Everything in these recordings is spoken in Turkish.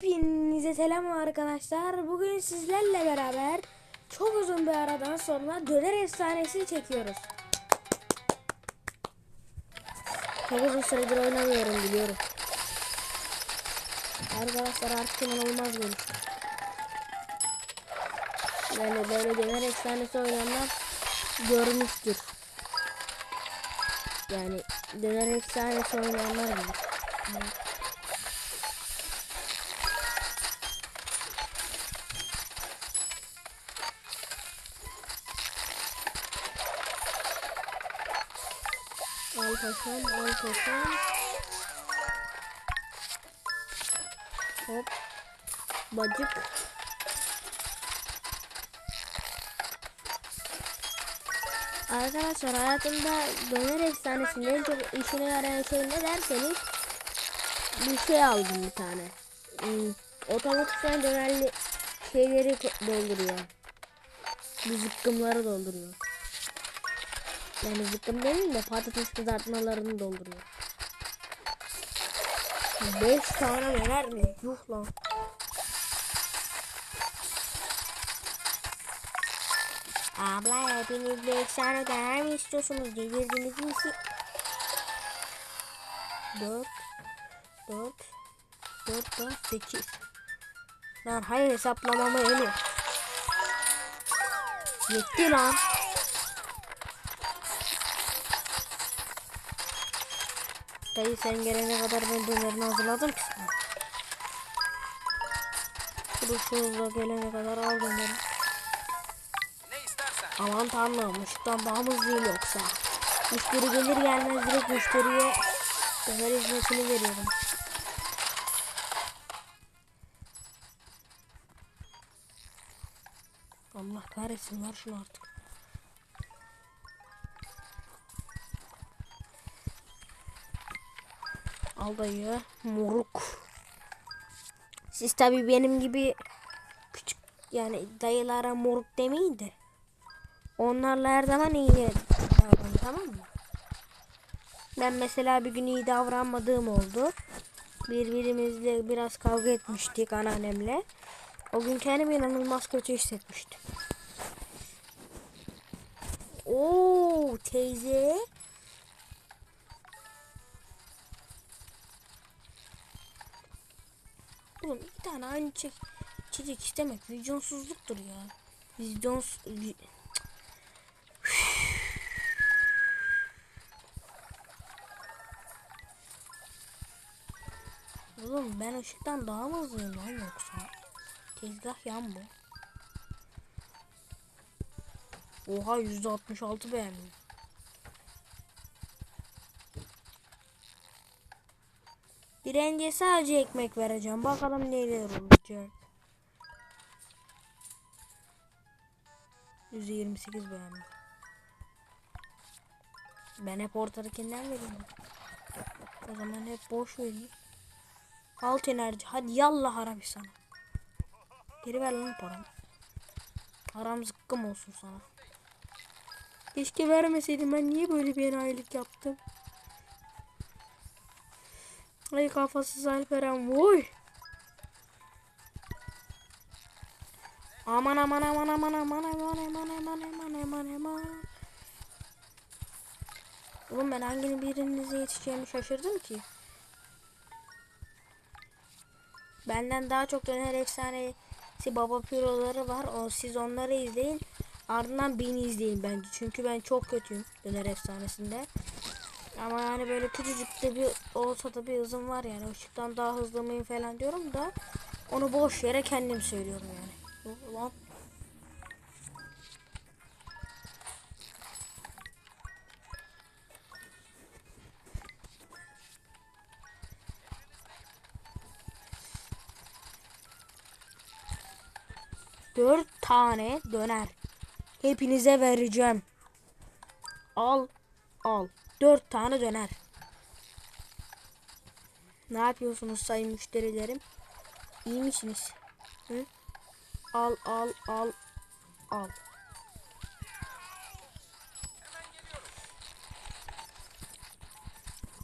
Hepinize selam arkadaşlar. Bugün sizlerle beraber çok uzun bir aradan sonra döner efsanesi çekiyoruz. Çok uzun süredir oynamıyorum biliyorum. Arkadaşlar artık inanılmaz gelişti. Yani böyle döner efsanesi oynayanlar görmüştür. Yani döner efsanesi oynayanlar bilir. Paşam, al paşam. Hop. Bacık. Arkadaşlar hayatımda döner efsanesinde en çok işine yarayan şey ne derseniz bir şey aldım bir tane. Hmm, otomatikten dönerli şeyleri dolduruyor. Bu zıkkımları dolduruyor. Yani zıkkım demeyeyim de patates kızartmalarını dolduruyor. 5 tane neler mi? Yuh lan. Abla hepiniz 5 tane döner mi istiyorsunuz? Delirdiniz mi siz? 4 4 4 4 8 Lan hayır hesaplamamı eli. Yetti lan. Dayı sen gelene kadar ben dönerini hazırladım ki sana. Kuruşunuzla gelene kadar al döneri. Aman tanrım ışıktan daha mı hızlıyım yoksa? Müşteri gelir gelmez direkt müşteriye döner hizmetini veriyorum. Allah kahretsin ver şunu artık. Al dayı moruk. Siz tabi benim gibi küçük yani dayılara moruk demeyin de. Onlarla her zaman iyi davranın tamam mı? Ben mesela bir gün iyi davranmadığım oldu. Birbirimizle biraz kavga etmiştik anneannemle. O gün kendimi inanılmaz kötü hissetmiştim. Oo teyze. Oğlum iki tane aynı çek içecek istemek vizyonsuzluktur ya. Vizyons... vi- Oğlum ben ışıktan daha mı hızlıyım lan yoksa? Tezgah yan bu. Oha %66 beğendim. Direnciye sadece ekmek vereceğim. Bakalım neler olacak. %28 beğendim. Ben hep ortadakinden veriyorum. O zaman hep boş vereyim. Alt enerji. Hadi yallah haram sana. Geri ver lan paramı. Haram zıkkım olsun sana. Keşke vermeseydim ben niye böyle bir enayilik yaptım. Ay kafasız Alperen vuy. Aman aman aman aman aman aman aman aman aman aman aman. Oğlum ben hanginin birinize yetişeceğimi şaşırdım ki. Benden daha çok döner efsanesi baba piroları var. O siz onları izleyin. Ardından beni izleyin bence. Çünkü ben çok kötüyüm döner efsanesinde. Ama yani böyle küçücük de bir olsa da bir hızım var yani. Işıktan daha hızlı mıyım falan diyorum da onu boş yere kendim söylüyorum yani. Ulan Dört tane döner. Hepinize vereceğim. Al, al. Dört tane döner. Ne yapıyorsunuz sayın müşterilerim? İyi misiniz? Hı? Al, al, al, al.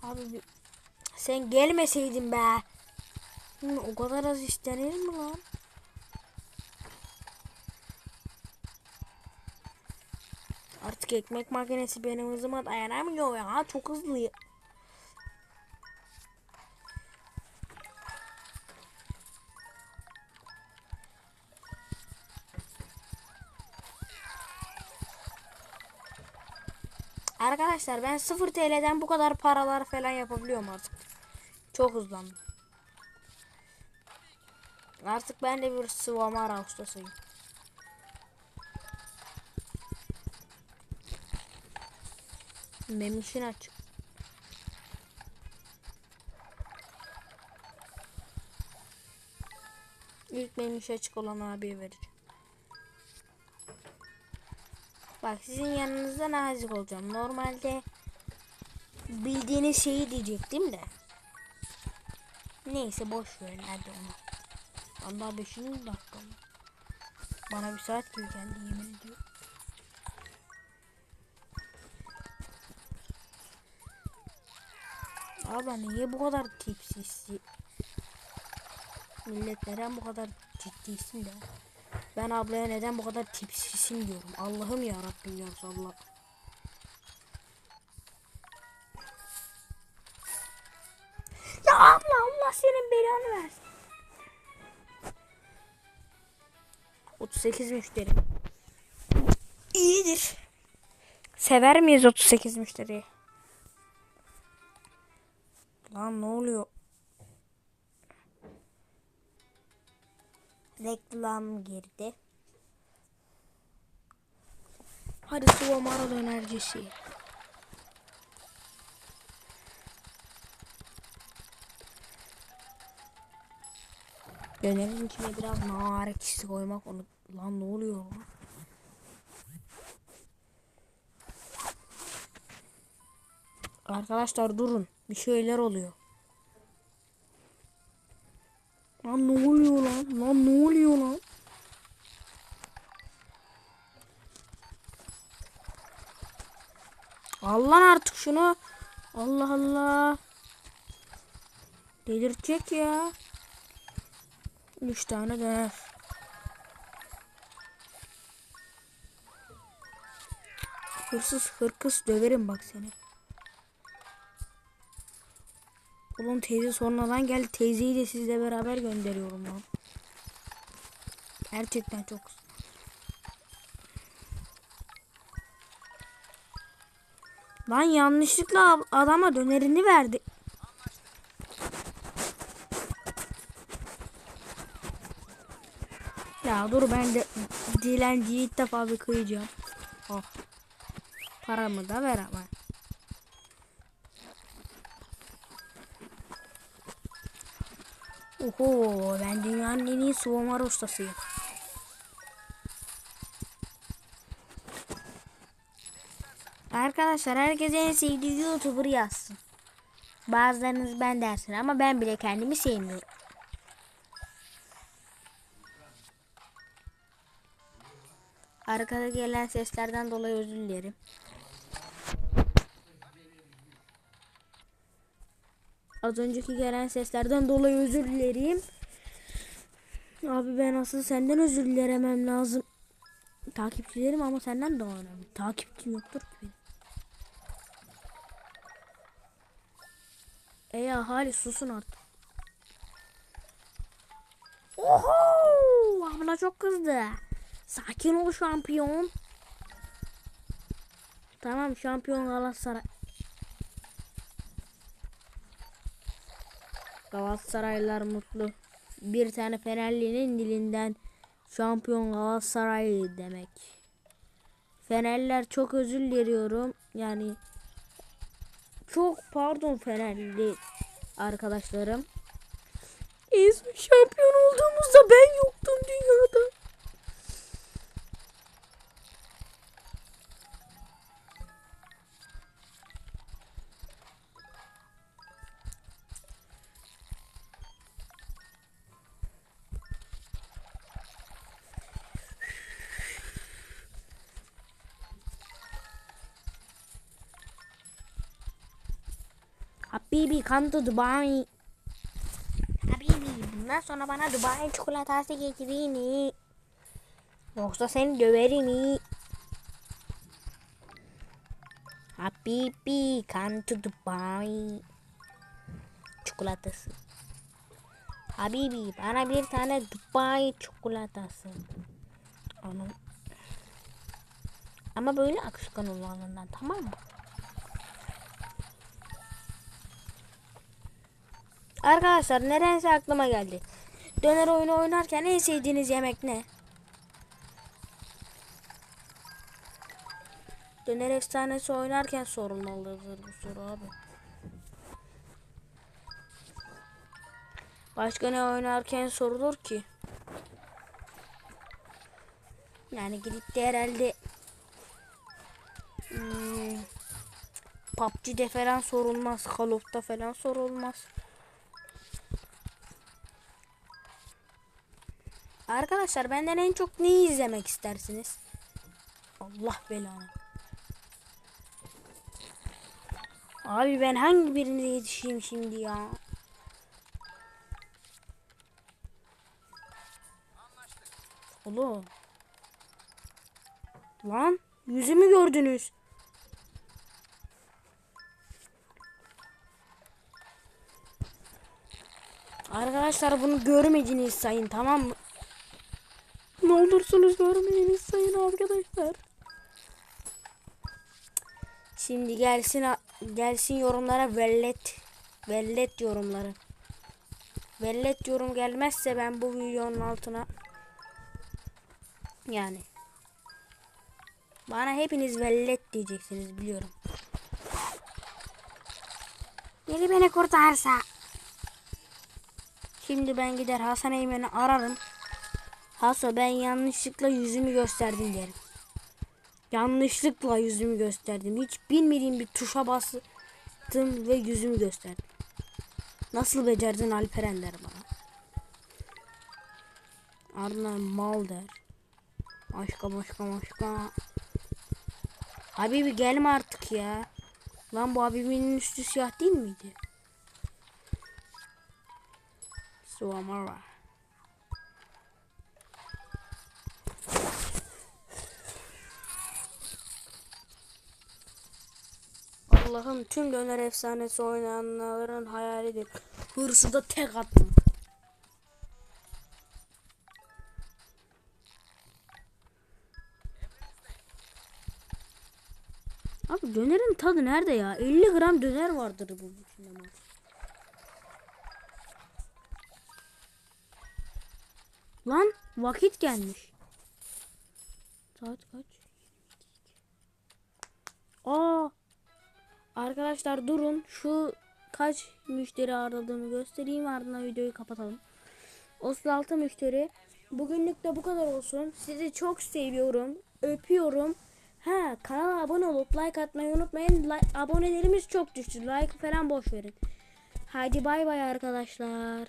Abi sen gelmeseydin be. O kadar az istenir mi lan? Artık ekmek makinesi benim hızıma dayanamıyor ya. Çok hızlı. Arkadaşlar ben 0 TL'den bu kadar paralar falan yapabiliyorum artık. Çok hızlandım. Artık ben de bir sıvamara ustasıyım. Memişin aç. İlk memiş açık olan abiye vereceğim. Bak sizin yanınızda nazik olacağım. Normalde bildiğiniz şeyi diyecektim de. Neyse boş verin hadi onu. Allah 5. dakika? Bana bir saat gibi geldi yemin ediyorum. Abla niye bu kadar tipsizsin? Millet neden bu kadar ciddisin de? Ben ablaya neden bu kadar tipsizsin diyorum. Allah'ım ya Rabbim ya Allah. Ya abla Allah senin belanı versin. 38 müşteri. İyidir. Sever miyiz 38 müşteriyi? Lan ne oluyor? Reklam girdi. Hadi sıvı mara dönercisi. Dönerin içine biraz nar ekşisi koymak onu lan ne oluyor lan? Arkadaşlar durun. Bir şeyler oluyor. Lan ne oluyor lan? Lan ne oluyor lan? Al artık şunu. Allah Allah. Delirtecek ya. Üç tane döner. Hırsız hırkız döverim bak seni. Oğlum teyze sonradan geldi. Teyzeyi de sizle beraber gönderiyorum lan. Gerçekten çok. Lan yanlışlıkla adama dönerini verdi. Ya dur ben de dilenciyi ilk defa bir kıyacağım. Oh. Paramı da ver ama. Oho ben dünyanın en iyi soğumar ustasıyım. Arkadaşlar herkes en sevdiği YouTuber yazsın. Bazılarınız ben dersin ama ben bile kendimi sevmiyorum. Arkada gelen seslerden dolayı özür dilerim. Az önceki gelen seslerden dolayı özür dilerim. Abi ben asıl senden özür dilemem lazım. Takipçilerim ama senden daha önemli. Takipçim yoktur ki benim. Ey ahali susun artık. Oho! Abla çok kızdı. Sakin ol şampiyon. Tamam şampiyon Galatasaray. Galatasaraylılar mutlu. Bir tane Fenerli'nin dilinden şampiyon Galatasaray demek. Fenerliler çok özür diliyorum. Yani çok pardon Fenerli arkadaşlarım. En son şampiyon olduğumuzda ben yoktum dünyada. Habibi come to Dubai. Habibi sonra bana Dubai çikolatası getirin. Yoksa seni döverim. Habibi come to Dubai. Çikolatası. Habibi bana bir tane Dubai çikolatası. Onu. Ama böyle akışkan olanından tamam mı? Arkadaşlar nedense aklıma geldi. Döner oyunu oynarken en sevdiğiniz yemek ne? Döner efsanesi oynarken sorulmalıdır bu soru abi. Başka ne oynarken sorulur ki? Yani gidip de herhalde hmm, PUBG'de falan sorulmaz. Call of'ta falan sorulmaz. Arkadaşlar benden en çok neyi izlemek istersiniz? Allah belanı. Abi ben hangi birine yetişeyim şimdi ya? Oğlum. Lan yüzümü gördünüz. Arkadaşlar bunu görmediniz sayın tamam mı? Olursunuz görmeyiniz sayın arkadaşlar. Şimdi gelsin gelsin yorumlara vellet vellet yorumları. Vellet yorum gelmezse ben bu videonun altına yani bana hepiniz vellet diyeceksiniz biliyorum. Biri beni kurtarsa. Şimdi ben gider Hasan Eymen'i ararım. Hasan ben yanlışlıkla yüzümü gösterdim derim. Yanlışlıkla yüzümü gösterdim. Hiç bilmediğim bir tuşa bastım ve yüzümü gösterdim. Nasıl becerdin Alperen der bana. Ardından mal der. Başka başka başka. Habibi gelme artık ya. Lan bu Habibi'nin üstü siyah değil miydi? Suamara. Allah'ım tüm döner efsanesi oynayanların hayalidir. Hırsı da tek atma. Abi dönerin tadı nerede ya? 50 gram döner vardır bu ama. Lan vakit gelmiş. Saat kaç? Arkadaşlar durun. Şu kaç müşteri aradığımı göstereyim ardından videoyu kapatalım. 36 müşteri. Bugünlük de bu kadar olsun. Sizi çok seviyorum. Öpüyorum. Ha kanala abone olup like atmayı unutmayın. Like, abonelerimiz çok düştü. Like falan boş verin. Hadi bay bay arkadaşlar.